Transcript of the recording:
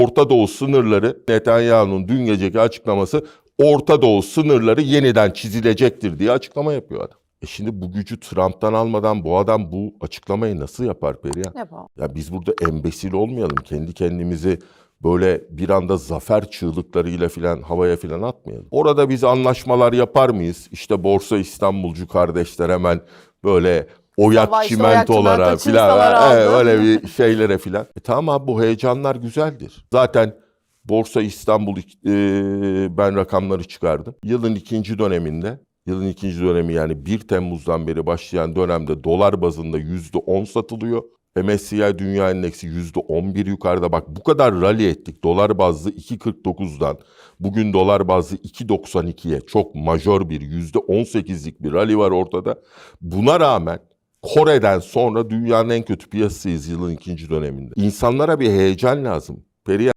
Orta Doğu sınırları Netanyahu'nun dün geceki açıklaması Orta Doğu sınırları yeniden çizilecektir diye açıklama yapıyor adam. E şimdi bu gücü Trump'tan almadan bu adam bu açıklamayı nasıl yapar Perihan? Yapalım. Ya biz burada embesil olmayalım. Kendi kendimizi böyle bir anda zafer çığlıklarıyla filan havaya filan atmayalım. Orada biz anlaşmalar yapar mıyız? İşte Borsa İstanbulcu kardeşler hemen böyle oyak Sabah işte oyak çimentolara çimento, filan aldı. öyle bir şeylere filan. E tamam abi bu heyecanlar güzeldir. Zaten Borsa İstanbul e, ben rakamları çıkardım. Yılın ikinci döneminde Yılın ikinci dönemi yani 1 Temmuz'dan beri başlayan dönemde dolar bazında %10 satılıyor. MSCI Dünya Endeksi %11 yukarıda. Bak bu kadar rally ettik. Dolar bazlı 2.49'dan bugün dolar bazlı 2.92'ye çok majör bir %18'lik bir rally var ortada. Buna rağmen Kore'den sonra dünyanın en kötü piyasasıyız yılın ikinci döneminde. İnsanlara bir heyecan lazım. Perihan